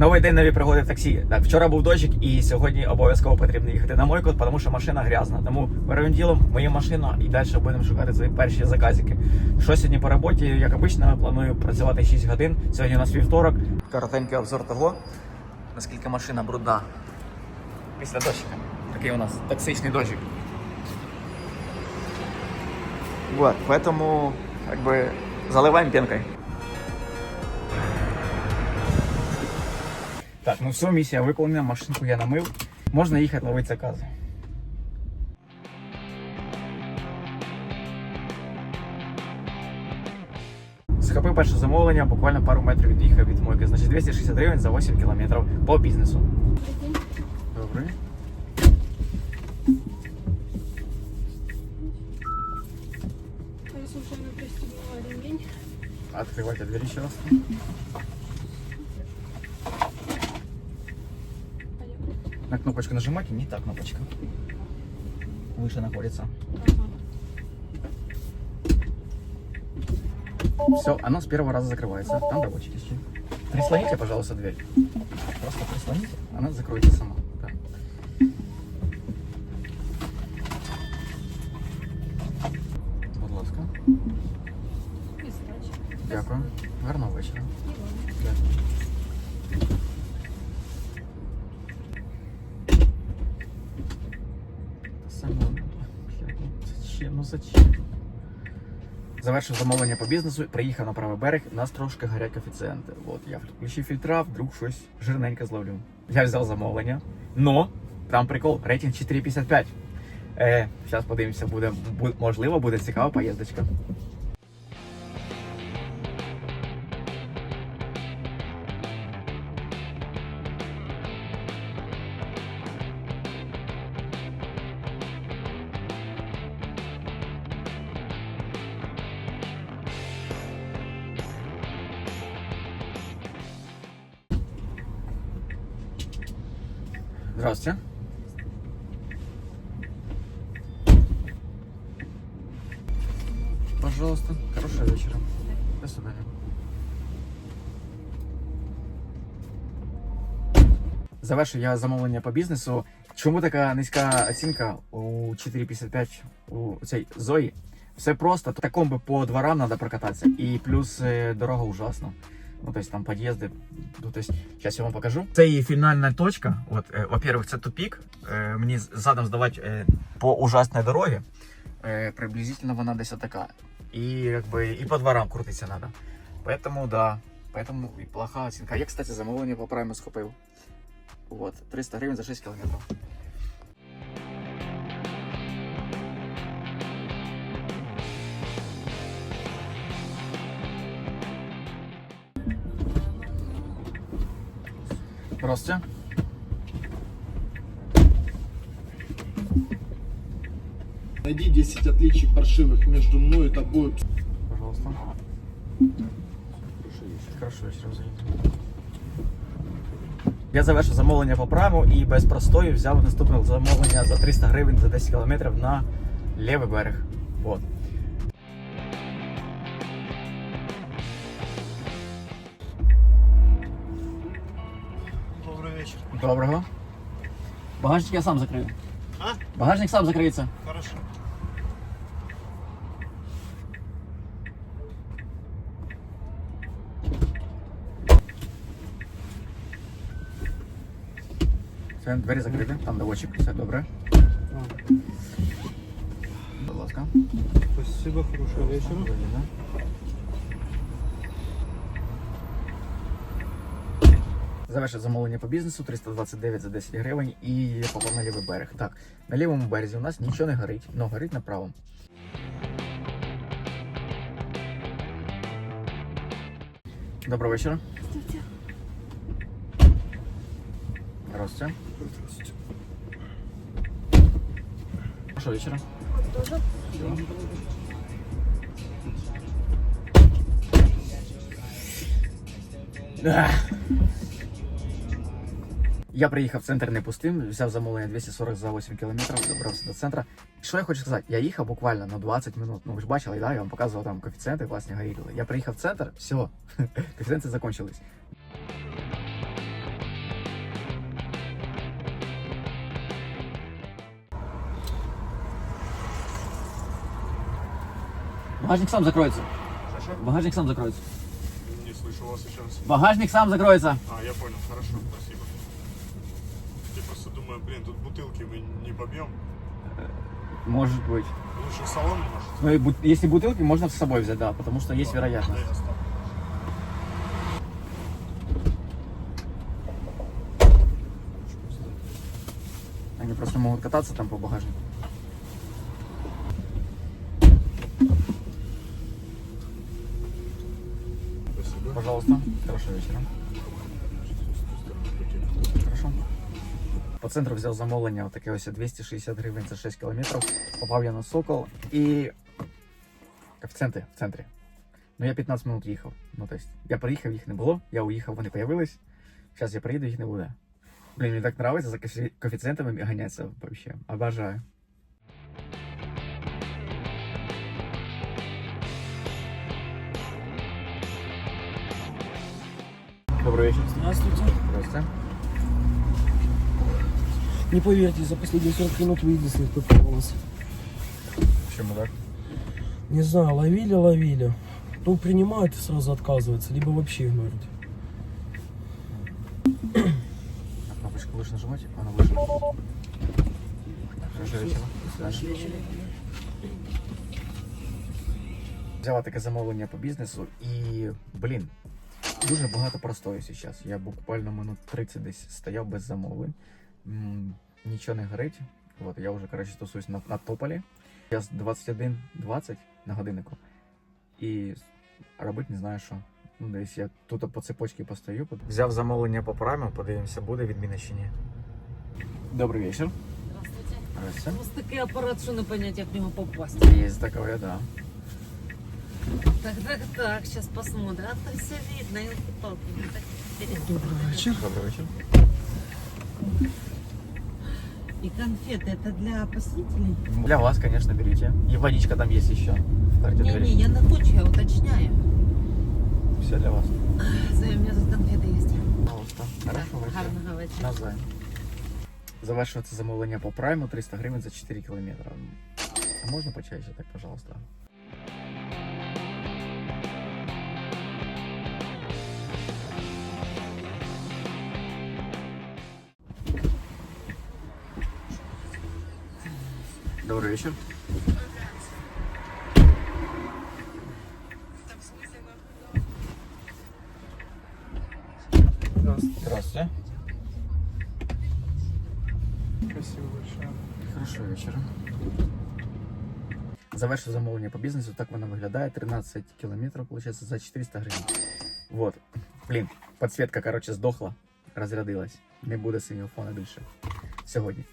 Новий день нові пригоди в таксі. Так, вчора був дощик, і сьогодні обов'язково потрібно їхати на мойку, тому що машина грязна. Тому первим ділом моя машина і далі будемо шукати свої перші заказики. Що сьогодні по роботі, як обично, планую працювати 6 годин. Сьогодні у нас вівторок. Коротенький обзор того, наскільки машина брудна. Після дощика. Такий у нас токсичний дощик. Вот, поэтому как бы заливаем пенкой. Так, ну все, місія виконана, машинку я намив. Можна їхати ловити закази. Схопив перше замовлення, буквально пару метрів від'їхав від мойки. Значить 260 гривень за 8 кілометрів по бізнесу. Добре. Открывайте дверь еще раз. На кнопочку нажимайте, не та кнопочка. Выше находится. Все, оно с первого раза закрывается. Там доводчики есть. Прислоните, пожалуйста, дверь. Просто прислоните, она закроется сама. Да. Будь ласка. Дякую. Гарного вечора. Дякую. Ну зачем? Завершив замовлення по бізнесу, приїхав на правий берег, нас трошки горять коефіцієнти. От я включив фільтра, вдруг щось жирненьке зловлю. Я взяв замовлення, но там прикол, рейтинг 4,55. Е, зараз подивимося, буде, можливо, буде цікава поїздочка. Здравствуйте. Пожалуйста. Хорошего вечера. До свидания. Завершив я замовлення по бізнесу. Чому така низька оцінка у 4,55 у цій Зої? Все просто. Таком би по дворам треба прокататися. І плюс е, дорога ужасна Ну, то есть там подъезды. Ну, то есть, сейчас я вам покажу. Це її фінальна точка. От, е, во-первых, це тупік. Е, мені з- задом здавати е, по ужасній дорогі. Е, приблизительно вона десь така. І, якби, і по дворам крутитися треба. Поэтому, да. Поэтому і плоха оцінка. Я, кстати, замовлення по прайму схопив. Вот, 300 гривень за 6 кілометрів. Здравствуйте. Найди 10 отличий паршивых между мной и тобой. Пожалуйста. Хорошо вечером заїду. Я завершив замовлення по прайму і без простою взяв наступне замовлення за 300 гривень за 10 кілометрів на лівий берег. От. Доброго. Багажник я сам закрию. А? Багажник сам закриється. Хорошо. Все, двері закриті, там доводчик, все добре. Будь ласка. Спасибо, хорошего вечера. Завершив замовлення по бізнесу 329 за 10 гривень і попав на лівий берег. Так, на лівому березі у нас нічого не горить, але горить на правому. Доброго вечора. Здравствуйте. Здравствуйте. Здравствуйте. Хорошого вечора. Тоже. Ах. Я приїхав в центр не пустим, взяв замовлення 240 за 8 кілометрів, добрався до центра. І що я хочу сказати? Я їхав буквально на 20 минут. Ну ви ж бачили, да? я вам показував там коефіцієнти, класні горіли. Я приїхав в центр, все, коефіцієнти закончились. Багажник сам закроється. Багажник сам закроється. Не слышу вас сейчас. Багажник сам закроется. А, я понял, хорошо. Спасибо. Блин, тут бутылки мы не побьем. Может быть. Лучше в салон, может? Ну, и бут- если бутылки, можно с собой взять, да, потому что есть вероятность. Я оставлю. Они просто могут кататься там по багажнику. Спасибо. Пожалуйста. Хорошего вечера. По центру взяв замовлення, отаке ось 260 гривень за 6 кілометрів. Попав я на Сокол і. В центрі, в центрі. Ну я 15 минут їхав. Ну, тобто, я приїхав, їх не було, я уїхав, вони появились. Зараз я приїду, їх не буде. Блін, мені так подобається за коефі- коефіцієнтами ганяться вообще. Обожаю. Добрый вечер. Здравствуйте. Здравствуйте. Не поверьте, за последние 40 минут вы единственный, кто поймал нас. Почему так? Не знаю, ловили, ловили. То принимают и сразу отказываются, либо вообще игнорируют. Кнопочку лучше нажимать, она выше. Хорошего вечора. До свидания. Взяла таке замовлення по бізнесу і, блін, дуже багато простою зараз. Я буквально минут 30 десь стояв без замовлень. Нічого не горить. От, я вже, коротше, тусуюсь на, на тополі. Я з 21.20 на годиннику. І робити не знаю що. Ну, десь я тут по цепочці постою. Взяв замовлення по прайму, подивимося, буде відміна чи ні. Добрий вечір. Здравствуйте. У Здравствуйте. такий апарат, що не понять, як в нього попасть. Есть такое, да. Так, так, так, сейчас посмотрим. А то все видно, ну так интересно. Добрый вечер. И конфеты, это для посетителей? Для вас, конечно, берите. И водичка там есть еще. В карте Не-не, двери. я на хочу, я уточняю. Все для вас. Зоя, у меня тут конфеты есть. Пожалуйста. Хорошо, вечора. Гарного вечора. Навзаєм. Завершується замовлення по прайму 300 гривень за 4 кілометри. А можна почаще так, пожалуйста? Добрый вечер. Здравствуйте. Спасибо большое. Хорошого вечора. Завершив замовлення по бізнесу, так воно виглядає. 13 кілометрів, виходить, за 400 гривень. Вот. Блін, підсвітка, коротше, здохла, розрядилась. Не буде синього фона більше сьогодні.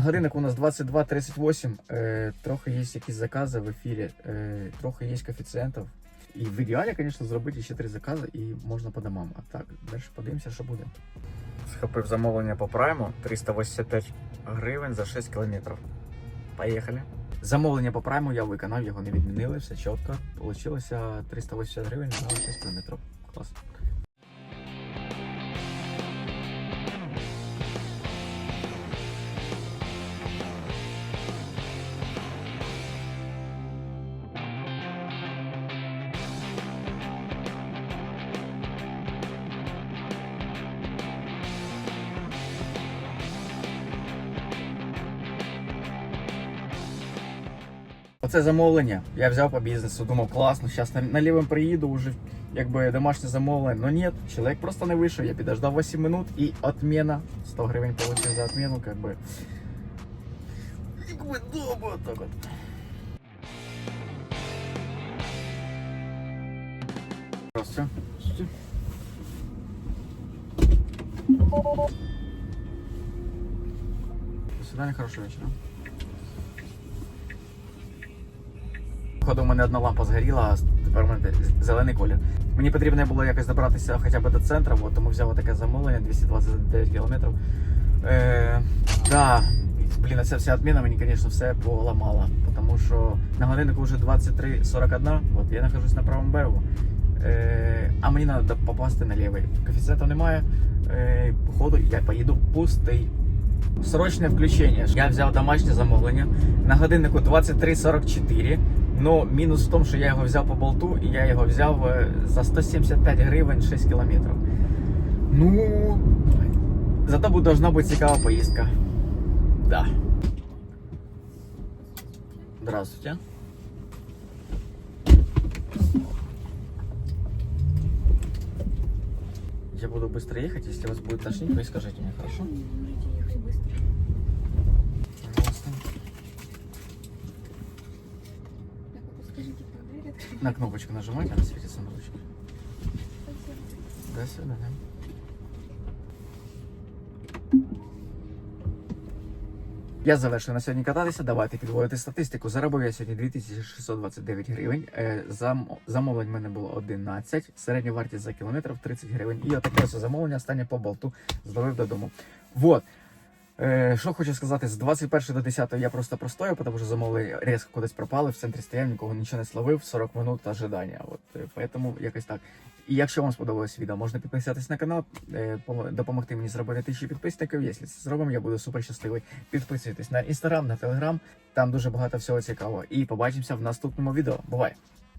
Годинник у нас 22.38. Е, трохи є якісь закази в ефірі, е, трохи є коефіцієнтів. І в ідеалі, звісно, зробити ще три закази і можна по домам. А так, далі подивимося, що буде. Схопив замовлення по прайму 385 гривень за 6 кілометрів. Поїхали. Замовлення по прайму я виконав, його не відмінили, все чітко. Получилося 380 гривень за 6 кілометрів. Клас. Оце замовлення. Я взяв по бізнесу, думав, класно, зараз на, на лівим приїду, вже якби домашнє замовлення. Но ні, чоловік просто не вийшов. Я підождав 8 минут і отмена. 100 гривень получив за как бы. Якби добре, так от. Здравствуйте. До свидания, хорошего вечера. Походу, у мене одна лампа згоріла, а тепер у мене зелений колір. Мені потрібно було якось добратися хоча б до центру, от, тому взяв таке замовлення 229 кілометрів. Е, да, блін, ця вся відміна мені, звісно, все поламала. Тому що на годиннику вже 23.41, от я нахожусь на правому берегу. Е, а мені треба попасти на лівий. Коефіцієнту немає. Е, походу, я поїду пустий. Срочне включення. Я взяв домашнє замовлення на годиннику 23.44. Ну, мінус в тому, що я його взяв по болту, і я його взяв е, за 175 гривень 6 кілометрів. Ну, зато буде должна бути цікава поїздка. Да. Здравствуйте. Я буду быстро ехать, если вас будет тошнить, вы скажите мне, хорошо? Можете ехать быстро. На кнопочку нажимайте, она светится на ручке. До свидания. Я завершую на сьогодні кататися. Давайте підводити статистику. Заробив я сьогодні 2629 гривень. Е, Зам... Замовлень в мене було 11. Середня вартість за кілометр 30 гривень. І отаке ось замовлення останнє по болту зловив додому. Вот. Е, Що хочу сказати, з 21 до 10 я просто простою, тому що замовлення різко кудись пропали, в центрі стояв, нікого нічого не словив, 40 минут ожидання. От, е, поэтому якось так. І якщо вам сподобалось відео, можна підписатись на канал, е, допомогти мені зробити тисячі підписників. Якщо це зробимо, я буду супер щасливий. Підписуйтесь на інстаграм, на телеграм, там дуже багато всього цікавого. І побачимося в наступному відео. Бувай!